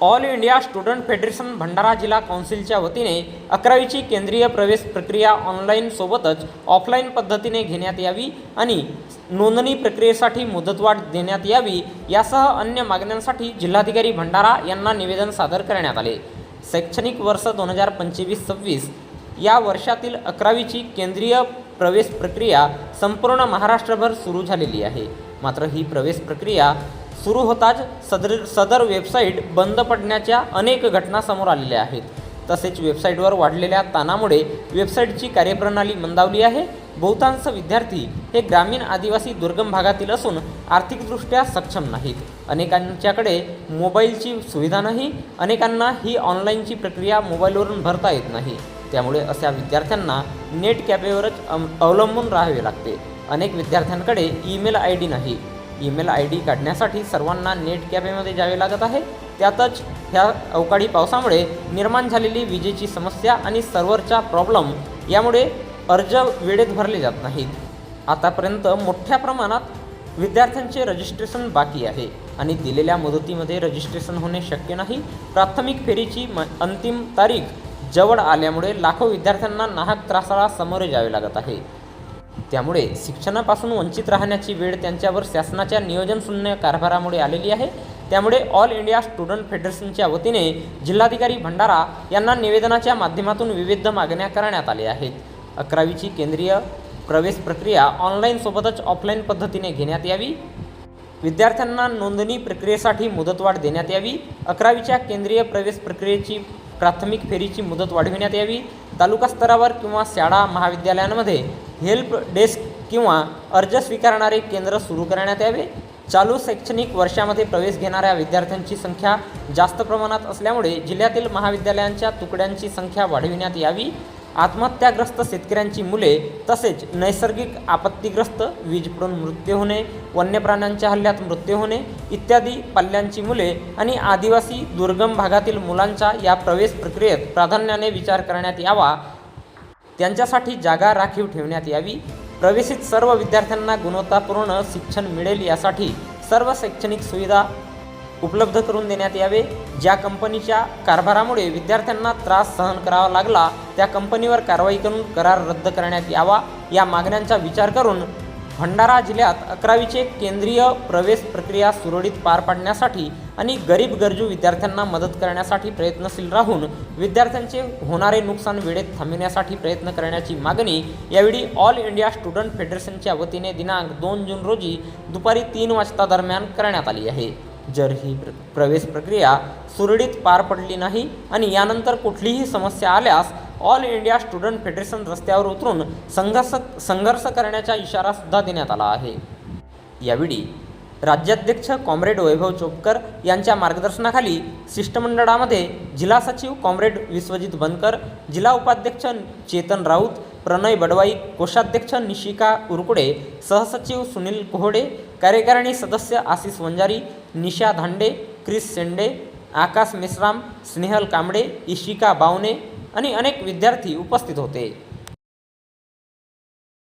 All India student federation Bhandara जिल्हा काउन्सिलच्या वतीने अकरावीची केंद्रीय प्रवेश प्रक्रिया ऑनलाईन सोबतच ऑफलाईन पद्धतीने घेण्यात यावी आणि नोंदणी प्रक्रियेसाठी मुदतवाढ देण्यात यावी यासह अन्य मागण्यांसाठी जिल्हाधिकारी भंडारा यांना निवेदन सादर करण्यात आले. शैक्षणिक वर्ष दोन हजार पंचवीस सव्वीस या वर्षातील अकरावीची केंद्रीय प्रवेश प्रक्रिया संपूर्ण महाराष्ट्रभर सुरू झालेली आहे. मात्र ही प्रवेश प्रक्रिया सुरू होताच सदर सदर वेबसाईट बंद पडण्याच्या अनेक घटना समोर आलेल्या आहेत. तसेच वेबसाईटवर वाढलेल्या ताणामुळे वेबसाईटची कार्यप्रणाली मंदावली आहे. बहुतांश विद्यार्थी हे ग्रामीण आदिवासी दुर्गम भागातील असून आर्थिकदृष्ट्या सक्षम नाहीत. अनेकांच्याकडे मोबाईलची सुविधा नाही. अनेकांना ही ऑनलाईनची प्रक्रिया मोबाईलवरून भरता येत नाही. त्यामुळे अशा विद्यार्थ्यांना नेट कॅफेवरच अवलंबून राहावे लागते. अनेक विद्यार्थ्यांकडे ईमेल आय डी नाही. ईमेल आय डी काढण्यासाठी सर्वांना नेट कॅफेमध्ये जावे लागत आहे. त्यातच ह्या अवकाळी पावसामुळे निर्माण झालेली विजेची समस्या आणि सर्व्हरचा प्रॉब्लेम यामुळे अर्ज वेळेत भरले जात नाहीत. आतापर्यंत मोठ्या प्रमाणात विद्यार्थ्यांचे रजिस्ट्रेशन बाकी आहे आणि दिलेल्या मुदतीमध्ये रजिस्ट्रेशन होणे शक्य नाही. प्राथमिक फेरीची म अंतिम तारीख जवळ आल्यामुळे लाखो विद्यार्थ्यांना नाहक त्रासाला सामोरे जावे लागत आहे. त्यामुळे शिक्षणापासून वंचित राहण्याची वेळ त्यांच्यावर शासनाच्या नियोजनशून्य कारभारामुळे आलेली आहे. त्यामुळे ऑल इंडिया स्टुडंट फेडरेशनच्या वतीने जिल्हाधिकारी भंडारा यांना निवेदनाच्या माध्यमातून विविध मागण्या करण्यात आल्या आहेत. अकरावीची केंद्रीय प्रवेश प्रक्रिया ऑनलाईनसोबतच ऑफलाईन पद्धतीने घेण्यात यावी. विद्यार्थ्यांना नोंदणी प्रक्रियेसाठी मुदतवाढ देण्यात यावी. अकरावीच्या केंद्रीय प्रवेश प्रक्रियेची प्राथमिक फेरीची मुदत वाढविण्यात यावी. तालुका स्तरावर किंवा शाळा महाविद्यालयांमध्ये हेल्प डेस्क किंवा अर्ज स्वीकारणारे केंद्र सुरू करण्यात यावे. चालू शैक्षणिक वर्षामध्ये प्रवेश घेणाऱ्या विद्यार्थ्यांची संख्या जास्त प्रमाणात असल्यामुळे जिल्ह्यातील महाविद्यालयांच्या तुकड्यांची संख्या वाढविण्यात यावी. आत्महत्याग्रस्त शेतकऱ्यांची मुले तसेच नैसर्गिक आपत्तीग्रस्त वीज पडून मृत्यू होणे वन्य प्राण्यांच्या हल्ल्यात मृत्यू होणे इत्यादी पाल्यांची मुले आणि आदिवासी दुर्गम भागातील मुलांचा या प्रवेश प्रक्रियेत प्राधान्याने विचार करण्यात यावा. त्यांच्यासाठी जागा राखीव ठेवण्यात यावी. प्रवेशित सर्व विद्यार्थ्यांना गुणवत्तापूर्ण शिक्षण मिळेल यासाठी सर्व शैक्षणिक सुविधा उपलब्ध करून देण्यात यावे. ज्या कंपनीच्या कारभारामुळे विद्यार्थ्यांना त्रास सहन करावा लागला त्या कंपनीवर कारवाई करून करार रद्द करण्यात यावा. या मागण्यांचा विचार करून भंडारा जिल्ह्यात अकरावीचे केंद्रीय प्रवेश प्रक्रिया सुरळीत पार पाडण्यासाठी आणि गरीब गरजू विद्यार्थ्यांना मदत करण्यासाठी प्रयत्नशील राहून विद्यार्थ्यांचे होणारे नुकसान वेळेत थांबविण्यासाठी प्रयत्न करण्याची मागणी यावेळी ऑल इंडिया स्टुडंट फेडरेशनच्या वतीने दिनांक दोन जून रोजी दुपारी तीन वाजता दरम्यान करण्यात आली आहे. जर ही प्र प्रवेश प्रक्रिया सुरळीत पार पडली नाही आणि यानंतर कुठलीही समस्या आल्यास ऑल इंडिया स्टुडंट फेडरेशन रस्त्यावर उतरून संघर्ष संघर्ष करण्याचा इशारासुद्धा देण्यात आला आहे. यावेळी राज्याध्यक्ष कॉम्रेड वैभव चोपकर यांच्या मार्गदर्शनाखाली शिष्टमंडळामध्ये जिल्हा सचिव कॉम्रेड विश्वजित बनकर जिल्हा उपाध्यक्ष चेतन राऊत प्रणय बडवाई कोषाध्यक्ष निशिका उरकुडे सहसचिव सुनील कोहडे कार्यकारिणी सदस्य आशिष वंजारी निशा धांडे क्रिस शेंडे आकाश मेश्राम स्नेहल कांबळे इशिका बावने आणि अनेक विद्यार्थी उपस्थित होते.